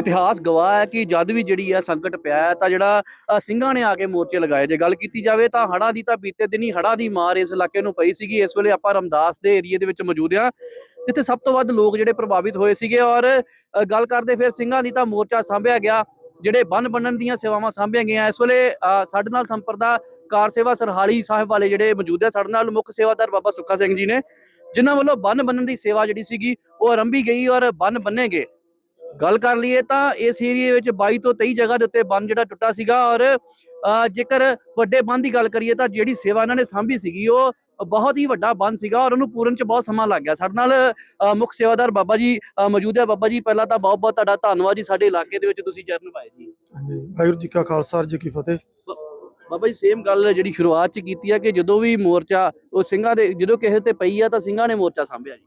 ਇਤਿਹਾਸ ਗਵਾਹ ਹੈ ਕਿ ਜਦ ਵੀ ਜਿਹੜੀ ਹੈ ਸੰਕਟ ਪਿਆ ਹੈ ਤਾਂ ਜਿਹੜਾ ਸਿੰਘਾਂ ਨੇ ਆ ਕੇ ਮੋਰਚੇ ਲਗਾਏ। ਜੇ ਗੱਲ ਕੀਤੀ ਜਾਵੇ ਤਾਂ ਹੜ੍ਹਾਂ ਦੀ ਤਾਂ ਬੀਤੇ ਦਿਨੀ ਹੜ੍ਹਾਂ ਦੀ ਮਾਰ ਇਸ ਇਲਾਕੇ ਨੂੰ ਪਈ ਸੀਗੀ। ਇਸ ਵੇਲੇ ਆਪਾਂ ਰਮਦਾਸ ਦੇ ਏਰੀਏ ਦੇ ਵਿੱਚ ਮੌਜੂਦ ਆ ਜਿੱਥੇ ਸਭ ਤੋਂ ਵੱਧ ਲੋਕ ਜਿਹੜੇ ਪ੍ਰਭਾਵਿਤ ਹੋਏ ਸੀਗੇ ਔਰ ਗੱਲ ਕਰਦੇ ਫਿਰ ਸਿੰਘਾਂ ਦੀ ਤਾਂ ਮੋਰਚਾ ਸਾਂਭਿਆ ਗਿਆ ਜਿਹੜੇ ਬੰਨ ਬੰਨਣ ਦੀਆਂ ਸੇਵਾਵਾਂ ਸਾਂਭੀਆਂ ਗਈਆਂ। ਇਸ ਵੇਲੇ ਅ, ਸਾਡੇ ਨਾਲ ਸੰਪਰਦਾ ਕਾਰ ਸੇਵਾ ਸਰਹਾਲੀ ਸਾਹਿਬ ਵਾਲੇ ਜਿਹੜੇ ਮੌਜੂਦ ਹੈ ਸਾਡੇ ਨਾਲ ਮੁੱਖ ਸੇਵਾਦਾਰ ਬਾਬਾ ਸੁੱਖਾ ਸਿੰਘ ਜੀ ਨੇ ਜਿਨ੍ਹਾਂ ਵੱਲੋਂ ਬੰਨ ਬੰਨਣ ਦੀ ਸੇਵਾ ਜਿਹੜੀ ਸੀਗੀ ਉਹ ਆਰੰਭੀ ਗਈ ਔਰ ਬੰਨ ਬੰਨੇ ਗਏ। ਗੱਲ ਕਰ ਲਈਏ ਤਾਂ ਇਸ ਏਰੀਏ ਵਿੱਚ 22 ਤੋਂ 23 ਜਗ੍ਹਾ ਦੇ ਉੱਤੇ ਬੰਨ ਜਿਹੜਾ ਟੁੱਟਾ ਸੀਗਾ ਔਰ ਜੇਕਰ ਵੱਡੇ ਬੰਨ ਦੀ ਗੱਲ ਕਰੀਏ ਤਾਂ ਜਿਹੜੀ ਸੇਵਾ ਇਹਨਾਂ ਨੇ ਸਾਂਭੀ ਸੀਗੀ ਉਹ ਬਹੁਤ ਹੀ ਵੱਡਾ ਬੰਨ ਸੀਗਾ ਔਰ ਉਹਨੂੰ ਪੂਰਨ ਚ ਬਹੁਤ ਸਮਾਂ ਲੱਗ ਗਿਆ। ਸਾਡੇ ਨਾਲ ਮੁੱਖ ਸੇਵਾਦਾਰ ਬਾਬਾ ਜੀ ਮੌਜੂਦ ਹੈ। ਬਾਬਾ ਜੀ ਪਹਿਲਾਂ ਤਾਂ ਬਹੁਤ ਬਹੁਤ ਤੁਹਾਡਾ ਧੰਨਵਾਦ ਜੀ ਸਾਡੇ ਇਲਾਕੇ ਦੇ ਵਿੱਚ ਤੁਸੀਂ ਚਰਨ ਪਾਏ ਜੀ। ਹਾਂਜੀ ਵਾਹਿਗੁਰੂ ਜੀ ਕਾ ਖਾਲਸਾ ਜੀ ਕੀ ਫਤਿਹ। ਬਾਬਾ ਜੀ ਸੇਮ ਗੱਲ ਜਿਹੜੀ ਸ਼ੁਰੂਆਤ ਚ ਕੀਤੀ ਹੈ ਕਿ ਜਦੋਂ ਵੀ ਮੋਰਚਾ ਉਹ ਸਿੰਘਾਂ ਦੇ ਜਦੋਂ ਕਿਸੇ ਤੇ ਪਈ ਆ ਤਾਂ ਸਿੰਘਾਂ ਨੇ ਮੋਰਚਾ ਸਾਂਭਿਆ ਜੀ।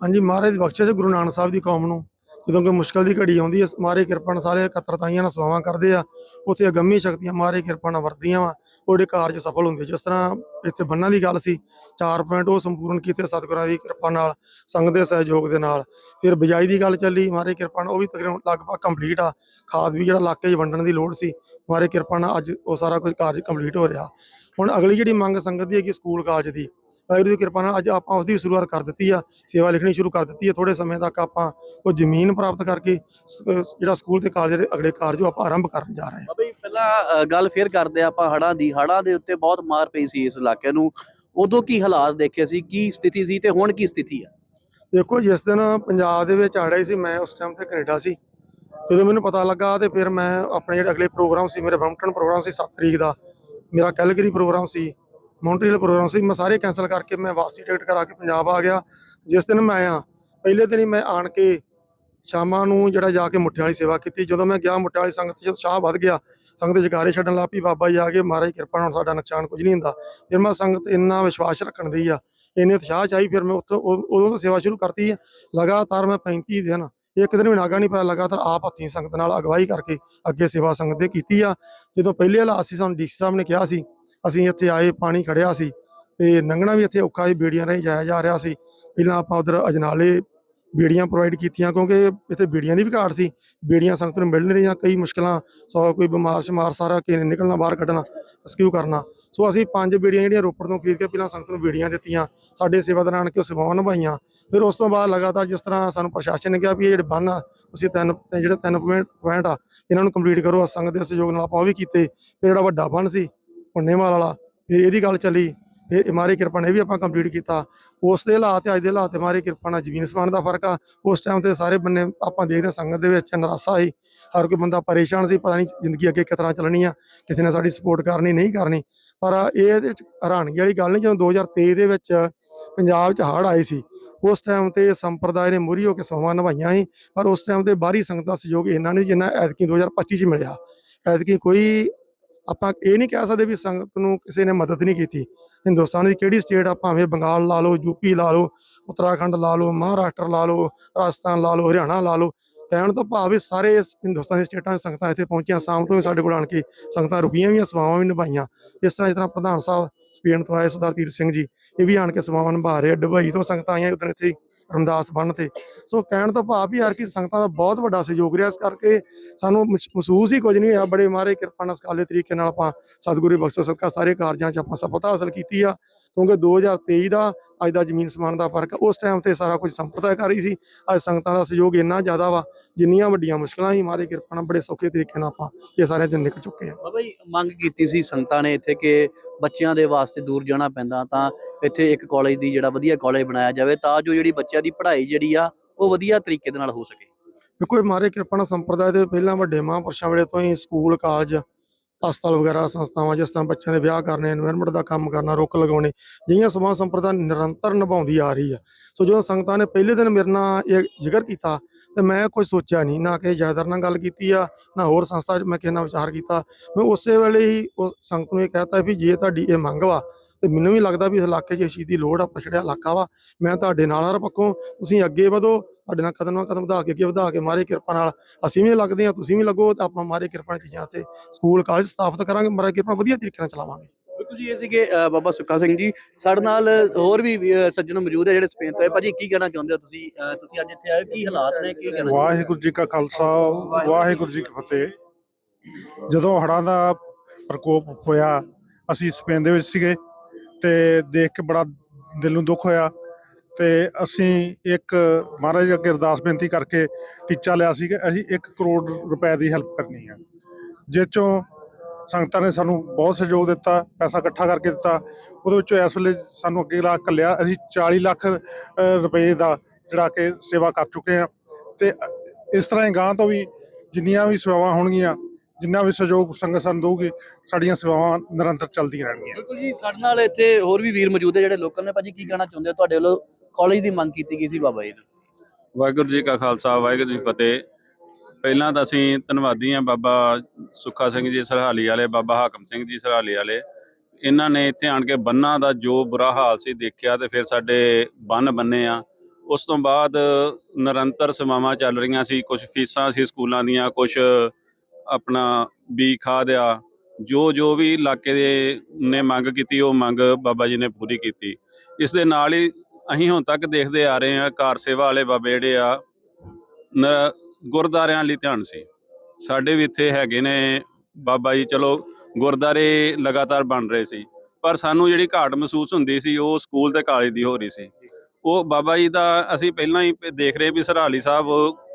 ਹਾਂਜੀ ਮਹਾਰਾਜ ਦੀ ਬਖਸ਼ਿਸ਼ ਗੁਰੂ ਨਾਨਕ ਸਾਹਿਬ ਦੀ ਕੌਮ ਨੂੰ। ਜਦੋਂ ਕੋਈ ਮੁਸ਼ਕਲ ਦੀ ਘੜੀ ਆਉਂਦੀ ਹੈ, ਮਾਰੇ ਕਿਰਪਾ ਨਾਲ ਸਾਰੇ ਇਕੱਤਰਤਾਈਆਂ ਨਾਲ ਸੇਵਾਵਾਂ ਕਰਦੇ ਆ, ਉੱਥੇ ਅਗੰਮੀ ਸ਼ਕਤੀਆਂ ਮਾਰੇ ਕਿਰਪਾ ਨਾਲ ਵਰਦੀਆਂ ਵਾ। ਉਹਦੇ ਕਾਰਜ ਸਫਲ ਹੁੰਦੇ, ਜਿਸ ਤਰ੍ਹਾਂ ਇੱਥੇ ਬੰਨਾਂ ਦੀ ਗੱਲ ਸੀ 4 ਪੁਆਇੰਟ ਉਹ ਸੰਪੂਰਨ ਕੀਤੇ ਸਤਿਗੁਰਾਂ ਦੀ ਕਿਰਪਾ ਨਾਲ, ਸੰਗਤ ਦੇ ਸਹਿਯੋਗ ਦੇ ਨਾਲ। ਫਿਰ ਬਿਜਾਈ ਦੀ ਗੱਲ ਚੱਲੀ, ਮਾਰੇ ਕਿਰਪਾ ਨਾਲ ਉਹ ਵੀ ਤਕਰੀਬਨ ਲਗਭਗ ਕੰਪਲੀਟ ਆ। ਖਾਦ ਵੀ ਜਿਹੜਾ ਇਲਾਕੇ 'ਚ ਵੰਡਣ ਦੀ ਲੋੜ ਸੀ, ਮਾਰੇ ਕਿਰਪਾ ਨਾਲ ਅੱਜ ਉਹ ਸਾਰਾ ਕੁਝ ਕਾਰਜ ਕੰਪਲੀਟ ਹੋ ਰਿਹਾ। ਹੁਣ ਅਗਲੀ ਜਿਹੜੀ ਮੰਗ ਸੰਗਤ ਦੀ ਹੈ ਕਿ ਸਕੂਲ ਕਾਲਜ ਦੀ ਵਾਹਿਗੁਰੂ ਦੀ ਕਿਰਪਾ ਨਾਲ ਅੱਜ ਆਪਾਂ ਉਸ ਦੀ ਸ਼ੁਰੂਆਤ ਕਰ ਦਿੱਤੀ ਆ ਸੇਵਾ ਲਿਖਣੀ ਸ਼ੁਰੂ ਕਰ ਦਿੱਤੀ ਹੈ ਥੋੜੇ ਸਮੇਂ ਤੱਕ ਆਪਾਂ ਉਹ ਜ਼ਮੀਨ ਪ੍ਰਾਪਤ ਕਰਕੇ ਜਿਹੜਾ ਸਕੂਲ ਤੇ ਕਾਲਜ ਦੇ ਅਗਲੇ ਕਾਰਜ ਉਹ ਆਪਾਂ ਆਰੰਭ ਕਰਨ ਜਾ ਰਹੇ ਹਾਂ। ਜੀ ਪਹਿਲਾਂ ਗੱਲ ਫੇਰ ਕਰਦੇ ਆਪਾਂ ਹੜਾਂ ਦੀ। ਹੜਾਂ ਦੇ ਉੱਤੇ ਬਹੁਤ ਮਾਰ ਪਈ ਸੀ ਇਸ ਇਲਾਕੇ ਨੂੰ। ਉਦੋਂ ਕੀ ਹਾਲਾਤ ਦੇਖੇ ਸੀ? ਕੀ ਸਥਿਤੀ ਸੀ ਤੇ ਹੁਣ ਕੀ ਸਥਿਤੀ ਹੈ ਦੇਖੋ ਜਿਸ ਦਿਨ ਪੰਜਾਬ ਦੇ ਵਿੱਚ ਆੜਿਆ ਸੀ। ਮੈਂ ਉਸ ਟਾਈਮ ਤੇ ਕੈਨੇਡਾ ਸੀ। ਜਦੋਂ ਮੈਨੂੰ ਪਤਾ ਲੱਗਾ ਤੇ ਫਿਰ ਮੈਂ ਆਪਣੇ ਜਿਹੜੇ ਅਗਲੇ ਪ੍ਰੋਗਰਾਮ ਸੀ ਮੇਰੇ ਬਰਮਟਨ ਪ੍ਰੋਗਰਾਮ ਸੀ 7 ਤਰੀਕ ਦਾ ਮੇਰਾ ਕੈਲਗਰੀ ਪ੍ਰੋਗਰਾਮ ਸੀ। ਮੌਂਟਰੀਅਲ ਪ੍ਰੋਗਰਾਮ ਸੀ। ਮੈਂ ਸਾਰੇ ਕੈਨਸਲ ਕਰਕੇ ਮੈਂ ਵਾਪਸੀ ਟਿਕਟ ਕਰਾ ਕੇ ਪੰਜਾਬ ਆ ਗਿਆ। ਜਿਸ ਦਿਨ ਮੈਂ ਆਇਆ, ਪਹਿਲੇ ਦਿਨ ਹੀ ਮੈਂ ਆਣ ਕੇ ਸ਼ਾਮਾਂ ਨੂੰ ਜਿਹੜਾ ਜਾ ਕੇ ਮੁੱਠਿਆਂ ਵਾਲੀ ਸੇਵਾ ਕੀਤੀ। ਜਦੋਂ ਮੈਂ ਗਿਆ ਮੁੱਠਿਆਂ ਵਾਲੀ ਸੰਗਤ 'ਚ ਉਤਸ਼ਾਹ ਵੱਧ ਗਿਆ, ਸੰਗਤ ਜਗਾਰੇ ਛੱਡਣ ਲੱਗ ਪਈ, ਬਾਬਾ ਜੀ ਆ ਕੇ ਮਹਾਰਾਜ ਕਿਰਪਾ ਨਾਲ ਸਾਡਾ ਨੁਕਸਾਨ ਕੁਝ ਨਹੀਂ ਹੁੰਦਾ। ਫਿਰ ਮੈਂ ਸੰਗਤ ਇੰਨਾ ਵਿਸ਼ਵਾਸ ਰੱਖਣ ਦੀ ਆ, ਇੰਨੇ ਉਤਸ਼ਾਹ ਚਾਹੀ ਫਿਰ ਮੈਂ ਉੱਥੋਂ ਉਦੋਂ ਤੋਂ ਸੇਵਾ ਸ਼ੁਰੂ ਕਰਤੀ ਹੈ ਲਗਾਤਾਰ ਮੈਂ 35 ਦਿਨ, ਇੱਕ ਦਿਨ ਵੀ ਨਾਗਾ ਨਹੀਂ ਪਾਇਆ, ਲਗਾਤਾਰ ਆਪ ਹੱਥੀਂ ਸੰਗਤ ਨਾਲ ਅਗਵਾਈ ਕਰਕੇ ਅੱਗੇ ਸੇਵਾ ਸੰਗਤ ਦੇ ਕੀਤੀ ਆ। ਜਦੋਂ ਪਹਿਲੇ ਹਾਲਾਤ ਸੀ, ਸਾਨੂੰ ਡੀਸੀ ਸਾਹਿਬ ਨੇ ਕਿਹਾ ਸੀ ਅਸੀਂ ਇੱਥੇ ਆਏ, ਪਾਣੀ ਖੜਿਆ ਸੀ ਤੇ ਲੰਘਣਾ ਵੀ ਇੱਥੇ ਔਖਾ ਸੀ, ਬੇੜੀਆਂ ਰਾਹੀਂ ਜਾਇਆ ਜਾ ਰਿਹਾ ਸੀ। ਪਹਿਲਾਂ ਆਪਾਂ ਉਧਰ ਅਜਨਾਲੇ ਬੇੜੀਆਂ ਪ੍ਰੋਵਾਈਡ ਕੀਤੀਆਂ ਕਿਉਂਕਿ ਇੱਥੇ ਬੇੜੀਆਂ ਦੀ ਵੀ ਘਾਟ ਸੀ। ਬੇੜੀਆਂ ਸੰਗਤ ਨੂੰ ਮਿਲ ਨਹੀਂ ਰਹੀਆਂ, ਕਈ ਮੁਸ਼ਕਲਾਂ, ਸੌ ਕੋਈ ਬਿਮਾਰ ਸ਼ਮਾਰ ਸਾਰਾ ਕਿ ਨਿਕਲਣਾ, ਬਾਹਰ ਕੱਢਣਾ ਰੈਸਕਿਊ ਕਰਨਾ। ਸੋ ਅਸੀਂ ਪੰਜ ਬੇੜੀਆਂ ਜਿਹੜੀਆਂ ਰੋਪੜ ਤੋਂ ਖਰੀਦ ਕੇ ਪਹਿਲਾਂ ਸੰਗਤ ਨੂੰ ਬੇੜੀਆਂ ਦਿੱਤੀਆਂ, ਸਾਡੇ ਸੇਵਾਦਾਰਾਂ ਨੇ ਕਿ ਉਹ ਸੇਵਾਵਾਂ ਨਿਭਾਈਆਂ। ਫਿਰ ਉਸ ਤੋਂ ਬਾਅਦ ਲਗਾਤਾਰ ਜਿਸ ਤਰ੍ਹਾਂ ਸਾਨੂੰ ਪ੍ਰਸ਼ਾਸਨ ਨੇ ਕਿਹਾ ਵੀ ਇਹ ਜਿਹੜੇ ਬੰਨ ਆ, ਤੁਸੀਂ ਤਿੰਨ ਤੇ ਜਿਹੜੇ ਤਿੰਨ ਪੁਆਇੰਟ ਆ, ਇਹਨਾਂ ਨੂੰ ਕੰਪਲੀਟ ਕਰੋ, ਸੰਗਤ ਦੇ ਸਹਿਯੋਗ ਨਾਲ ਆਪਾਂ ਉਹ ਵੀ ਕੀਤੇ। ਫਿਰ ਜਿਹੜਾ ਵੱਡਾ ਬੰਨ ਸੀ ਪੁੰਨੇਵਾਲ ਵਾਲਾ, ਫਿਰ ਇਹਦੀ ਗੱਲ ਚੱਲੀ, ਫਿਰ ਇਮਾਰੀ ਕਿਰਪਾ ਨੇ ਇਹ ਵੀ ਆਪਾਂ ਕੰਪਲੀਟ ਕੀਤਾ। ਉਸ ਦੇ ਹਾਲਾਤ ਤੇ ਅੱਜ ਦੇ ਹਾਲਾਤ ਇਮਾਰੀ ਕਿਰਪਾ ਨਾਲ ਜ਼ਮੀਨ ਸਮਾਨ ਦਾ ਫ਼ਰਕ ਆ। ਉਸ ਟਾਈਮ ਤੇ ਸਾਰੇ ਬੰਨੇ ਆਪਾਂ ਦੇਖਦੇ ਹਾਂ ਸੰਗਤ ਦੇ ਵਿੱਚ ਨਰਾਸਾ ਸੀ ਹਰ ਕੋਈ ਬੰਦਾ ਪਰੇਸ਼ਾਨ ਸੀ, ਪਤਾ ਨਹੀਂ ਜ਼ਿੰਦਗੀ ਅੱਗੇ ਕਿਸ ਤਰ੍ਹਾਂ ਚੱਲਣੀ ਆ, ਕਿਸੇ ਨੇ ਸਾਡੀ ਸਪੋਰਟ ਕਰਨੀ, ਨਹੀਂ ਕਰਨੀ। ਪਰ ਇਹ ਇਹਦੇ ਚ ਹੈਰਾਨਗੀ ਵਾਲੀ ਗੱਲ ਨਹੀਂ, ਜਦੋਂ 2023 ਦੇ ਵਿੱਚ ਪੰਜਾਬ 'ਚ ਹੜ੍ਹ ਆਏ ਸੀ, ਉਸ ਟਾਈਮ ਤੇ ਸੰਪਰਦਾਇ ਨੇ ਮੁਰੀ ਹੋ ਕੇ ਸੇਵਾਵਾਂ ਨਿਭਾਈਆਂ ਸੀ, ਪਰ ਉਸ ਟਾਈਮ ਤੇ ਬਾਹਰੀ ਸੰਗਤ ਦਾ ਸਹਿਯੋਗ ਇੰਨਾ ਨਹੀਂ ਜਿੰਨਾ ਐਤਕੀ 2025 ਚ ਮਿਲਿਆ। ਐਤਕੀ ਕੋਈ ਆਪਾਂ ਇਹ ਨਹੀਂ ਕਹਿ ਸਕਦੇ ਵੀ ਸੰਗਤ ਨੂੰ ਕਿਸੇ ਨੇ ਮਦਦ ਨਹੀਂ ਕੀਤੀ। ਹਿੰਦੁਸਤਾਨ ਦੀ ਕਿਹੜੀ ਸਟੇਟ ਆ? ਭਾਵੇਂ ਬੰਗਾਲ ਲਾ ਲਓ ਯੂਪੀ ਲਾ ਲਓ, ਉੱਤਰਾਖੰਡ ਲਾ ਲਓ, ਮਹਾਰਾਸ਼ਟਰ ਲਾ ਲਓ, ਰਾਜਸਥਾਨ ਲਾ ਲਓ, ਹਰਿਆਣਾ ਲਾ ਲਓ। ਕਹਿਣ ਤੋਂ ਭਾਵ ਇਹ ਸਾਰੇ ਹਿੰਦੁਸਤਾਨ ਦੀ ਸਟੇਟਾਂ ਦੀ ਸੰਗਤਾਂ ਇੱਥੇ ਪਹੁੰਚੀਆਂ, ਸ਼ਾਮ ਤੋਂ ਵੀ ਸਾਡੇ ਕੋਲ ਆਣ ਕੇ ਸੰਗਤਾਂ ਰੁਕੀਆਂ ਵੀ ਸੇਵਾਵਾਂ ਵੀ ਨਿਭਾਈਆਂ। ਇਸ ਤਰ੍ਹਾਂ ਇਸ ਤਰ੍ਹਾਂ ਪ੍ਰਧਾਨ ਸਾਹਿਬ ਸਪੇਨ ਤੋਂ ਆਏ ਸਰਦਾਰ ਤੀਰ ਸਿੰਘ ਜੀ, ਇਹ ਵੀ ਆਣ ਕੇ ਸੇਵਾਵਾਂ ਨਿਭਾ ਰਹੇ ਡੁਬਈ ਤੋਂ ਸੰਗਤਾਂ ਆਈਆਂ ਉਦੋਂ ਇੱਥੇ ਰਮਦਾਸ ਬੰਨ ਤੇ। ਸੋ ਕਹਿਣ ਤੋਂ ਭਾਵ ਹੀ ਯਾਰ ਕਿ ਸੰਗਤਾਂ ਦਾ ਬਹੁਤ ਵੱਡਾ ਸਹਿਯੋਗ ਰਿਹਾ ਇਸ ਕਰਕੇ ਸਾਨੂੰ ਮਹਿਸੂਸ ਹੀ ਕੁਝ ਨਹੀਂ ਹੋਇਆ। ਬੜੇ ਮਾਰੇ ਕਿਰਪਾ ਨਾਲ ਸਕਾਲੇ ਤਰੀਕੇ ਨਾਲ ਆਪਾਂ ਸਤਿਗੁਰੂ ਬਖਸ਼ ਸਦਕਾ ਸਾਰੇ ਕਾਰਜਾਂ 'ਚ ਆਪਾਂ ਸਫਲਤਾ ਹਾਸਲ ਕੀਤੀ ਆ। ਕਿਉਂਕਿ 2023 ਦਾ ਅੱਜ ਦਾ ਜ਼ਮੀਨ ਸਮਾਨ ਦਾ ਫ਼ਰਕ। ਉਸ ਟਾਈਮ ਤੇ ਸਾਰਾ ਕੁਝ ਸੰਪਰਦਾਇਕਾਰੀ ਸੀ ਅੱਜ ਸੰਗਤਾਂ ਦਾ ਸਹਿਯੋਗ ਇੰਨਾ ਜ਼ਿਆਦਾ ਵਾ ਜਿੰਨੀਆਂ ਵੱਡੀਆਂ ਮੁਸ਼ਕਲਾਂ ਸੀ ਮਾਰੇ ਕਿਰਪਾ ਨਾਲ ਬੜੇ ਸੌਖੇ ਤਰੀਕੇ ਨਾਲ ਆਪਾਂ ਇਹ ਸਾਰਿਆਂ ਚੋਂ ਨਿਕਲ ਚੁੱਕੇ ਆ ਬਾਬਾ ਜੀ ਮੰਗ ਕੀਤੀ ਸੀ ਸੰਗਤਾਂ ਨੇ ਇੱਥੇ ਕਿ ਬੱਚਿਆਂ ਦੇ ਵਾਸਤੇ ਦੂਰ ਜਾਣਾ ਪੈਂਦਾ ਤਾਂ ਇੱਥੇ ਇੱਕ ਕਾਲਜ ਦੀ ਜਿਹੜਾ ਵਧੀਆ ਕਾਲਜ ਬਣਾਇਆ ਜਾਵੇ ਤਾਂ ਜੋ ਜਿਹੜੀ ਬੱਚਿਆਂ ਦੀ ਪੜ੍ਹਾਈ ਜਿਹੜੀ ਆ ਉਹ ਵਧੀਆ ਤਰੀਕੇ ਦੇ ਨਾਲ ਹੋ ਸਕੇ ਦੇਖੋ ਮਾਰੇ ਕਿਰਪਾ ਨਾਲ ਸੰਪਰਦਾਇ ਦੇ ਪਹਿਲਾਂ ਵੱਡੇ ਮਹਾਂਪੁਰਸ਼ਾਂ ਵੇਲੇ ਤੋਂ ਹੀ ਸਕੂਲ ਕਾਲਜ ਹਸਪਤਾਲ ਵਗੈਰਾ, ਸੰਸਥਾਵਾਂ, ਜਿਸ ਤਰ੍ਹਾਂ ਬੱਚਿਆਂ ਦੇ ਵਿਆਹ ਕਰਨੇ এনवायरमेंट ਦਾ ਕੰਮ ਕਰਨਾ, ਰੁੱਖ ਲਗਾਉਣੇ, ਜਿਹੀਆਂ ਸਮਾਜ ਸੰਪਰਦਾ ਨਿਰੰਤਰ ਨਿਭਾਉਂਦੀ ਆ ਰਹੀ ਆ। ਸੋ ਜਦੋਂ ਸੰਗਤਾਂ ਨੇ ਪਹਿਲੇ ਦਿਨ ਮੇਰੇ ਨਾਲ ਇਹ ਜ਼ਿਕਰ ਕੀਤਾ, ਤੇ ਮੈਂ ਕੋਈ ਸੋਚਿਆ ਨਹੀਂ, ਨਾ ਕਿ ਜਾਇਦਾਰ ਨਾਲ ਗੱਲ ਕੀਤੀ ਆ, ਨਾ ਹੋਰ ਸੰਸਥਾ 'ਚ ਮੈਂ ਕਿਸੇ ਨਾਲ ਵਿਚਾਰ ਕੀਤਾ। ਮੈਂ ਉਸੇ ਵੇਲੇ ਹੀ ਉਸ ਸੰਗਤ ਨੂੰ ਇਹ ਕਹਿਤਾ ਵੀ ਜੇ ਤੁਹਾਡੀ ਇਹ ਮੰਗ ਵਾ ਤੇ ਮੈਨੂੰ ਵੀ ਲੱਗਦਾ ਵੀ ਇਸ ਇਲਾਕੇ 'ਚ ਇਸ ਚੀਜ਼ ਦੀ ਲੋੜ ਆ ਪਛੜਿਆ ਇਲਾਕਾ ਵਾ ਮੈਂ ਤੁਹਾਡੇ ਨਾਲ ਆ ਪੱਕੋਂ ਤੁਸੀਂ ਅੱਗੇ ਵਧੋ ਤੁਹਾਡੇ ਨਾਲ ਕਦਮ ਨਾਲ ਕਦਮ ਵਧਾ ਕੇ ਅੱਗੇ ਵਧਾ ਕੇ ਮਾਰੇ ਕਿਰਪਾ ਨਾਲ। ਅਸੀਂ ਵੀ ਲੱਗਦੇ ਹਾਂ ਤੁਸੀਂ ਵੀ ਲੱਗੋ ਤਾਂ ਆਪਾਂ ਮਾਰੇ ਕਿਰਪਾ ਨਾਲ ਚੀਜ਼ਾਂ ਤੇ ਸਕੂਲ ਕਾਲਜ ਸਥਾਪਿਤ ਕਰਾਂਗੇ ਮਾਰੇ ਕਿਰਪਾ ਵਧੀਆ ਤਰੀਕੇ ਨਾਲ ਚਲਾਵਾਂਗੇ। ਬਿਲਕੁਲ ਜੀ ਇਹ ਸੀਗੇ ਬਾਬਾ ਸੁੱਖਾ ਸਿੰਘ ਜੀ ਸਾਡੇ ਨਾਲ ਹੋਰ ਵੀ ਸੱਜਣ ਮੌਜੂਦ ਹੈ ਜਿਹੜੇ ਸਪੇਨ ਤੋਂ ਹੈ ਭਾਜੀ ਕੀ ਕਹਿਣਾ ਚਾਹੁੰਦੇ ਹੋ ਤੁਸੀਂ? ਤੁਸੀਂ ਅੱਜ ਇੱਥੇ ਆਏ ਕੀ ਹਾਲਾਤ ਨੇ ਕੀ ਕਹਿਣਾ ਵਾਹਿਗੁਰੂ ਜੀ ਕਾ ਖਾਲਸਾ ਵਾਹਿਗੁਰੂ ਜੀ ਕੀ ਫਤਿਹ। ਜਦੋਂ ਹੜ੍ਹਾਂ ਦਾ ਪ੍ਰਕੋਪ ਹੋਇਆ ਅਸੀਂ ਸਪੇਨ ਦੇ ਵਿੱਚ ਸੀਗੇ। ਤੇ ਦੇਖ ਕੇ ਬੜਾ ਦਿਲ ਨੂੰ ਦੁੱਖ ਹੋਇਆ ਤੇ ਅਸੀਂ ਇੱਕ ਮਹਾਰਾਜ ਅੱਗੇ ਅਰਦਾਸ ਬੇਨਤੀ ਕਰਕੇ ਟੀਚਾ ਲਿਆ ਸੀ ਕਿ ਅਸੀਂ 1 ਕਰੋੜ ਰੁਪਏ ਦੀ ਹੈਲਪ ਕਰਨੀ ਹੈ ਜਿਸ ਚੋਂ ਸੰਗਤਾਂ ਨੇ ਸਾਨੂੰ ਬਹੁਤ ਸਹਿਯੋਗ ਦਿੱਤਾ, ਪੈਸਾ ਇਕੱਠਾ ਕਰਕੇ ਦਿੱਤਾ, ਉਹਦੇ ਵਿੱਚੋਂ ਇਸ ਵੇਲੇ ਸਾਨੂੰ ਅੱਗੇ ਲਾ ਕੱਲਿਆ ਅਸੀਂ 40 ਲੱਖ ਰੁਪਏ ਦਾ ਜਿਹੜਾ ਕਿ ਸੇਵਾ ਕਰ ਚੁੱਕੇ ਹਾਂ ਤੇ ਇਸ ਤਰ੍ਹਾਂ ਹੀ ਗਾਂ ਤੋਂ ਵੀ ਜਿੰਨੀਆਂ ਵੀ ਸੇਵਾਵਾਂ ਹੋਣਗੀਆਂ ਜਿੰਨਾ ਵੀ ਸਹਿਯੋਗ ਸੰਗਤ ਸਾਨੂੰ ਦਊਗੀ ਸਾਡੀਆਂ ਸੇਵਾਵਾਂ ਨਿਰੰਤਰ ਚੱਲਦੀਆਂ ਰਹਿਣਗੀਆਂ। ਬਿਲਕੁਲ ਜੀ ਸਾਡੇ ਨਾਲ ਇੱਥੇ ਹੋਰ ਵੀ ਵੀਰ ਮੌਜੂਦ ਹੈ ਜਿਹੜੇ ਲੋਕਲ ਨੇ। ਭਾਜੀ ਕੀ ਕਹਿਣਾ ਚਾਹੁੰਦੇ ਹੋ? ਤੁਹਾਡੇ ਵੱਲੋਂ ਕਾਲਜ ਦੀ ਮੰਗ ਕੀਤੀ ਗਈ ਸੀ ਬਾਬਾ ਜੀ ਨੇ ਵਾਹਿਗੁਰੂ ਜੀ ਕਾ ਖਾਲਸਾ ਵਾਹਿਗੁਰੂ ਜੀ ਫਤਿਹ। ਪਹਿਲਾਂ ਤਾਂ ਅਸੀਂ ਧੰਨਵਾਦੀ ਹਾਂ ਬਾਬਾ ਸੁੱਖਾ ਸਿੰਘ ਜੀ ਸਰਹਾਲੀ ਵਾਲੇ ਬਾਬਾ ਹਾਕਮ ਸਿੰਘ ਜੀ ਸਰਹਾਲੀ ਵਾਲੇ। ਇਹਨਾਂ ਨੇ ਇੱਥੇ ਆਣ ਕੇ ਬੰਨਾਂ ਦਾ ਜੋ ਬੁਰਾ ਹਾਲ ਸੀ ਦੇਖਿਆ ਤੇ ਫਿਰ ਸਾਡੇ ਬੰਨ ਬੰਨੇ ਆ। ਉਸ ਤੋਂ ਬਾਅਦ ਨਿਰੰਤਰ ਸੇਵਾਵਾਂ ਚੱਲ ਰਹੀਆਂ ਸੀ ਕੁਝ ਫੀਸਾਂ ਸੀ ਸਕੂਲਾਂ ਦੀਆਂ ਕੁਝ ਆਪਣਾ ਬੀ ਖਾਦ ਆ, ਜੋ ਜੋ ਵੀ ਇਲਾਕੇ ਦੇ ਨੇ ਮੰਗ ਕੀਤੀ, ਉਹ ਮੰਗ ਬਾਬਾ ਜੀ ਨੇ ਪੂਰੀ ਕੀਤੀ। ਇਸ ਦੇ ਨਾਲ ਹੀ ਅਸੀਂ ਹੁਣ ਤੱਕ ਦੇਖਦੇ ਆ ਰਹੇ ਹਾਂ, ਕਾਰ ਸੇਵਾ ਵਾਲੇ ਬਾਬੇ ਜਿਹੜੇ ਆ, ਨ- ਗੁਰਦਾਰਿਆਂ ਲਈ ਧਿਆਨ ਸੀ। ਸਾਡੇ ਵੀ ਇੱਥੇ ਹੈਗੇ ਨੇ, ਬਾਬਾ ਜੀ ਚਲੋ ਗੁਰਦਾਰੇ ਲਗਾਤਾਰ ਬਣ ਰਹੇ ਸੀ। ਪਰ ਸਾਨੂੰ ਜਿਹੜੀ ਘਾਟ ਮਹਿਸੂਸ ਹੁੰਦੀ ਸੀ, ਉਹ ਸਕੂਲ ਤੇ ਕਾਲਜ ਦੀ ਹੋ ਰਹੀ ਸੀ। ਉਹ ਬਾਬਾ ਜੀ ਦਾ ਅਸੀਂ ਪਹਿਲਾਂ ਹੀ ਦੇਖ ਰਹੇ ਵੀ ਸਰਹਾਲੀ ਸਾਹਿਬ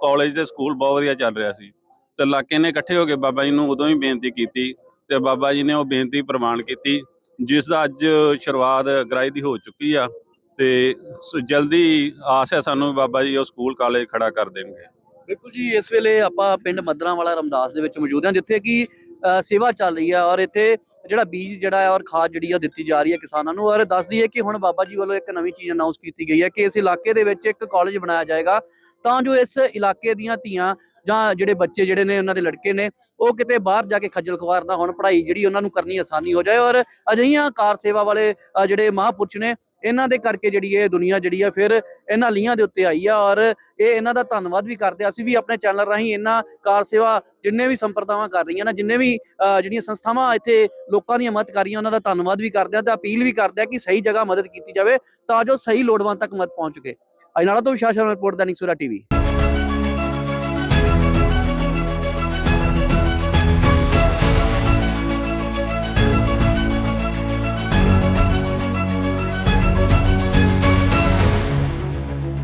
ਕਾਲਜ ਤੇ ਸਕੂਲ ਬਹੁਤ ਵਧੀਆ ਚੱਲ ਰਿਹਾ ਸੀ। ਤੇ ਇਲਾਕੇ ਨੇ ਇਕੱਠੇ ਹੋ ਕੇ ਬਾਬਾ ਜੀ ਨੂੰ ਉਦੋਂ ਹੀ ਬੇਨਤੀ ਕੀਤੀ ਤੇ ਬਾਬਾ ਜੀ ਨੇ ਉਹ ਬੇਨਤੀ ਪ੍ਰਵਾਨ ਕੀਤੀ, ਜਿਸ ਦਾ ਅੱਜ ਸ਼ੁਰੂਆਤ ਗ੍ਰਾਈ ਦੀ ਹੋ ਚੁੱਕੀ ਆ ਤੇ ਜਲਦੀ ਆਸ ਹੈ ਸਾਨੂੰ ਬਾਬਾ ਜੀ ਉਹ ਸਕੂਲ ਕਾਲਜ ਖੜਾ ਕਰ ਦੇਣਗੇ। ਬਿਲਕੁਲ ਜੀ, ਇਸ ਵੇਲੇ ਆਪਾਂ ਪਿੰਡ ਮਦਰਾਂ ਵਾਲਾ ਰਮਦਾਸ ਦੇ ਵਿੱਚ ਮੌਜੂਦ ਹਾਂ, ਜਿੱਥੇ ਕਿ ਸੇਵਾ ਚੱਲ ਰਹੀ ਹੈ ਔਰ ਇੱਥੇ ਜਿਹੜਾ ਬੀਜ ਜਿਹੜਾ ਹੈ ਔਰ ਖਾਦ ਜਿਹੜੀ ਆ ਦਿੱਤੀ ਜਾ ਰਹੀ ਹੈ ਕਿਸਾਨਾਂ ਨੂੰ ਔਰ ਦੱਸਦੀ ਹੈ ਕਿ ਹੁਣ ਬਾਬਾ ਜੀ ਵੱਲੋਂ ਇੱਕ ਨਵੀਂ ਚੀਜ਼ ਅਨਾਉਂਸ ਕੀਤੀ ਗਈ ਹੈ ਕਿ ਇਸ ਇਲਾਕੇ ਦੇ ਵਿੱਚ ਇੱਕ ਕਾਲਜ ਬਣਾਇਆ ਜਾਏਗਾ। ਤਾਂ ਜੋ ਇਸ ਇਲਾਕੇ ਦੀਆਂ ਧੀਆਂ ਜਾਂ ਜਿਹੜੇ ਬੱਚੇ ਜਿਹੜੇ ਨੇ ਉਹਨਾਂ ਦੇ ਲੜਕੇ ਨੇ, ਉਹ ਕਿਤੇ ਬਾਹਰ ਜਾ ਕੇ ਖੱਜਲ ਖਵਾਰ ਨਾ ਹੋਣ, ਪੜ੍ਹਾਈ ਜਿਹੜੀ ਉਹਨਾਂ ਨੂੰ ਕਰਨੀ ਆਸਾਨੀ ਹੋ ਜਾਏ ਔਰ ਅਜਿਹੀਆਂ ਕਾਰ ਸੇਵਾ ਵਾਲੇ ਜਿਹੜੇ ਮਹਾਂਪੁਰਸ਼ ਨੇ ਇਹਨਾਂ ਦੇ ਕਰਕੇ ਜਿਹੜੀ ਇਹ ਦੁਨੀਆ ਜਿਹੜੀ ਆ ਫਿਰ ਇਹਨਾਂ ਲੀਹਾਂ ਦੇ ਉੱਤੇ ਆਈ ਆ ਔਰ ਇਹ ਇਹਨਾਂ ਦਾ ਧੰਨਵਾਦ ਵੀ ਕਰਦੇ ਹਾਂ। ਅਸੀਂ ਵੀ ਆਪਣੇ ਚੈਨਲ ਰਾਹੀਂ ਇਹਨਾਂ ਕਾਰ ਸੇਵਾ ਜਿੰਨੇ ਵੀ ਸੰਪਰਦਾਵਾਂ ਕਰ ਰਹੀਆਂ ਨੇ, ਜਿੰਨੇ ਵੀ ਜਿਹੜੀਆਂ ਸੰਸਥਾਵਾਂ ਇੱਥੇ ਲੋਕਾਂ ਦੀਆਂ ਮਦਦ ਕਰ ਰਹੀਆਂ, ਉਹਨਾਂ ਦਾ ਧੰਨਵਾਦ ਵੀ ਕਰਦੇ ਹਾਂ ਤੇ ਅਪੀਲ ਵੀ ਕਰਦੇ ਹਾਂ ਕਿ ਸਹੀ ਜਗ੍ਹਾ ਮਦਦ ਕੀਤੀ ਜਾਵੇ ਤਾਂ ਜੋ ਸਹੀ ਲੋੜਵੰਦ ਤੱਕ ਮਦਦ ਪਹੁੰਚ ਸਕੇ ਅਜਨਾਲਾ ਤੋਂ ਵਿਸ਼ਾਸਨ ਰਿਪੋਰਟ ਦਾ ਨਿਕਸੂਰਾ ਟੀਵੀ